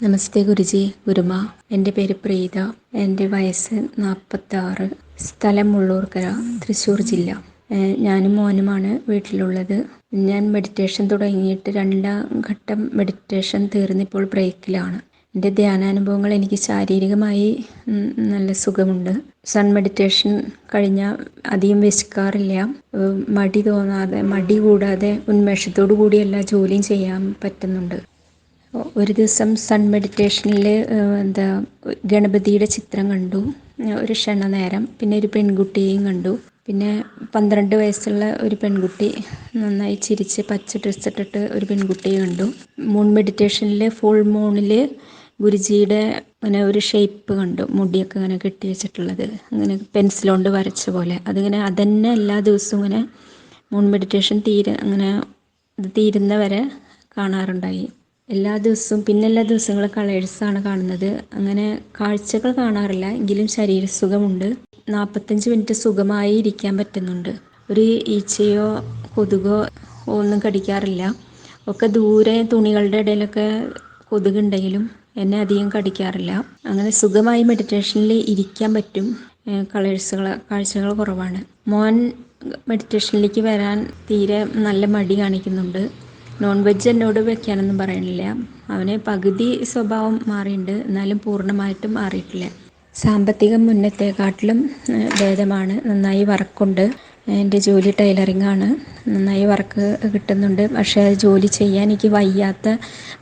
നമസ്തേ ഗുരുജി ഗുരുമ. എന്റെ പേര് പ്രീത. എന്റെ വയസ്സ് നാൽപ്പത്താറ്. സ്ഥലം മുള്ളൂർക്കര തൃശ്ശൂർ ജില്ല. ഞാനും മോനുമാണ് വീട്ടിലുള്ളത്. ഞാൻ മെഡിറ്റേഷൻ തുടങ്ങിയിട്ട് രണ്ടാം ഘട്ടം മെഡിറ്റേഷൻ തീർന്നിപ്പോൾ ബ്രേക്കിലാണ് എന്റെ ധ്യാനാനുഭവങ്ങൾ എനിക്ക് ശാരീരികമായി നല്ല സുഖമുണ്ട്. സൺ മെഡിറ്റേഷൻ കഴിഞ്ഞാൽ അധികം വിശക്കാറില്ല. മടി തോന്നാതെ മടി കൂടാതെ ഉന്മേഷത്തോടു കൂടി എല്ലാ ജോലിയും ചെയ്യാൻ പറ്റുന്നുണ്ട്. ഒരു ദിവസം സൺ മെഡിറ്റേഷനിൽ എന്താ ഗണപതിയുടെ ചിത്രം കണ്ടു. ഒരു ക്ഷണനേരം പിന്നെ ഒരു പെൺകുട്ടിയെയും കണ്ടു. പിന്നെ പന്ത്രണ്ട് വയസ്സുള്ള ഒരു പെൺകുട്ടി നന്നായി ചിരിച്ച് പച്ച ഡ്രസ്സ് ഇട്ടിട്ട് ഒരു പെൺകുട്ടിയെ കണ്ടു. മൂൺ മെഡിറ്റേഷനിൽ ഫുൾ മൂണിൽ ഗുരുജിയുടെ അങ്ങനെ ഒരു ഷേപ്പ് കണ്ടു. മുടിയൊക്കെ ഇങ്ങനെ കെട്ടി വെച്ചിട്ടുള്ളത്. അങ്ങനെ പെൻസിലുകൊണ്ട് വരച്ച പോലെ. അതിങ്ങനെ അതന്നെ എല്ലാ ദിവസവും ഇങ്ങനെ മൂൺ മെഡിറ്റേഷൻ തീരെ അങ്ങനെ തീരുന്നവരെ കാണാറുണ്ടായി. എല്ലാ ദിവസവും പിന്നെ എല്ലാ ദിവസങ്ങളും കളേഴ്സാണ് കാണുന്നത്. അങ്ങനെ കാഴ്ചകൾ കാണാറില്ല എങ്കിലും ശരീരസുഖമുണ്ട്. നാൽപ്പത്തഞ്ച് മിനിറ്റ് സുഖമായി ഇരിക്കാൻ പറ്റുന്നുണ്ട്. ഒരു ഈച്ചയോ കൊതുകോ ഒന്നും കടിക്കാറില്ല. ഒക്കെ ദൂരെ തുണികളുടെ ഇടയിലൊക്കെ കൊതുകുണ്ടെങ്കിലും എന്നെ അധികം കടിക്കാറില്ല. അങ്ങനെ സുഖമായി മെഡിറ്റേഷനിൽ ഇരിക്കാൻ പറ്റും. കളേഴ്സുകൾ കാഴ്ചകൾ കുറവാണ്. മോൻ മെഡിറ്റേഷനിലേക്ക് വരാൻ തീരെ നല്ല മടി കാണിക്കുന്നുണ്ട്. നോൺ വെജ് എന്നോട് വെക്കാനൊന്നും പറയണില്ല. അവന് പകുതി സ്വഭാവം മാറിയിട്ടുണ്ട് എന്നാലും പൂർണമായിട്ടും മാറിയിട്ടില്ല. സാമ്പത്തികം മുന്നത്തെക്കാട്ടിലും ഭേദമാണ്. നന്നായി വർക്കുണ്ട്. എന്റെ ജോലി ടൈലറിംഗ് ആണ് നന്നായി വർക്ക് കിട്ടുന്നുണ്ട്. പക്ഷേ ജോലി ചെയ്യാൻ എനിക്ക് വയ്യാത്ത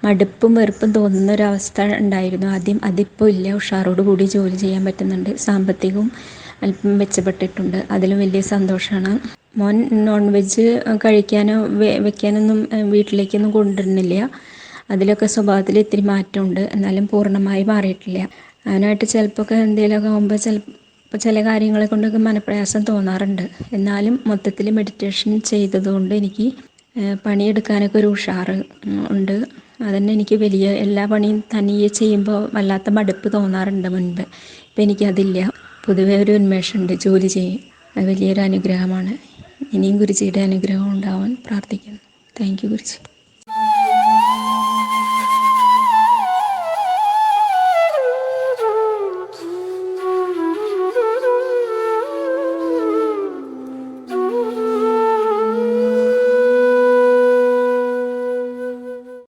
മടുപ്പും വെറുപ്പും തോന്നുന്ന ഒരവസ്ഥ ഉണ്ടായിരുന്നു. ആദ്യം അതിപ്പോൾ ഇല്ല. ഉഷാറോട് കൂടി ജോലി ചെയ്യാൻ പറ്റുന്നുണ്ട്. സാമ്പത്തികവും അല്പം മെച്ചപ്പെട്ടിട്ടുണ്ട്. അതിലും വലിയ സന്തോഷമാണ് മോൻ നോൺ വെജ് കഴിക്കാനോ വെക്കാനൊന്നും വീട്ടിലേക്കൊന്നും കൊണ്ടുവരുന്നില്ല. അതിലൊക്കെ സ്വഭാവത്തിൽ ഇത്തിരി മാറ്റമുണ്ട്. എന്നാലും പൂർണമായി മാറിയിട്ടില്ല. അവനായിട്ട് ചിലപ്പോൾ എന്തെങ്കിലുമൊക്കെ ആകുമ്പോൾ ചിലപ്പോൾ ചില കാര്യങ്ങളെ കൊണ്ടൊക്കെ മനപ്രയാസം തോന്നാറുണ്ട്. എന്നാലും മൊത്തത്തിൽ മെഡിറ്റേഷൻ ചെയ്തതുകൊണ്ട് എനിക്ക് പണിയെടുക്കാനൊക്കെ ഒരു ഉഷാറ് ഉണ്ട്. അതന്നെ എനിക്ക് വലിയ എല്ലാ പണിയും തനിയെ ചെയ്യുമ്പോൾ വല്ലാത്ത മടുപ്പ് തോന്നാറുണ്ട് മുൻപ്. ഇപ്പം എനിക്കതില്ല. പൊതുവേ ഒരു ഉന്മേഷമുണ്ട് ജോലി ചെയ്യും. അത് വലിയൊരു അനുഗ്രഹമാണ്. ഇനിയും ഗുരുജിയുടെ അനുഗ്രഹം ഉണ്ടാവാൻ പ്രാർത്ഥിക്കുന്നു. Thank you Guruji.